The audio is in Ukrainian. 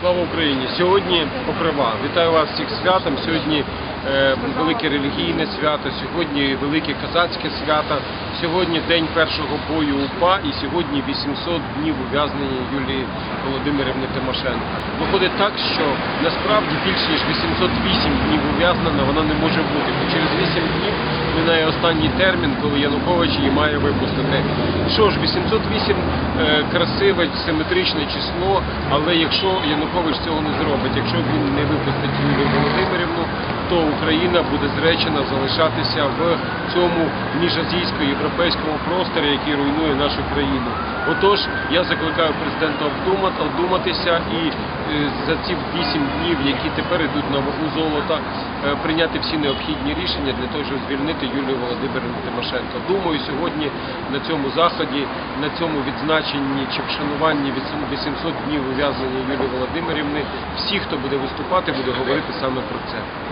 Слава Україні! Сьогодні покрива. Вітаю вас всіх святом. Сьогодні е, велике релігійне свято, сьогодні велике козацьке свято, сьогодні день першого бою УПА і сьогодні 800 днів ув'язнення Юлії Володимирівни Тимошенко. Виходить так, що насправді більш ніж 808 днів ув'язнена вона не може бути. Через 8 днів минає останній термін, коли Янукович її має випустити. Що ж, 808 е, красиве, симетричне число, але якщо Янукович цього не зробить, якщо він не випустить то Україна буде зречена залишатися в цьому міжазійсько-європейському просторі, який руйнує нашу країну. Отож, я закликаю президента обдумати, обдуматися і е, за ці 8 днів, які тепер йдуть на вагу золота, е, прийняти всі необхідні рішення для того, щоб звільнити Юлію Володимирівну Тимошенко. Думаю, сьогодні на цьому заході, на цьому відзначенні чи вшануванні 800 днів ув'язнення Юлії Володимирівни, всі, хто буде виступати, буде говорити саме про це.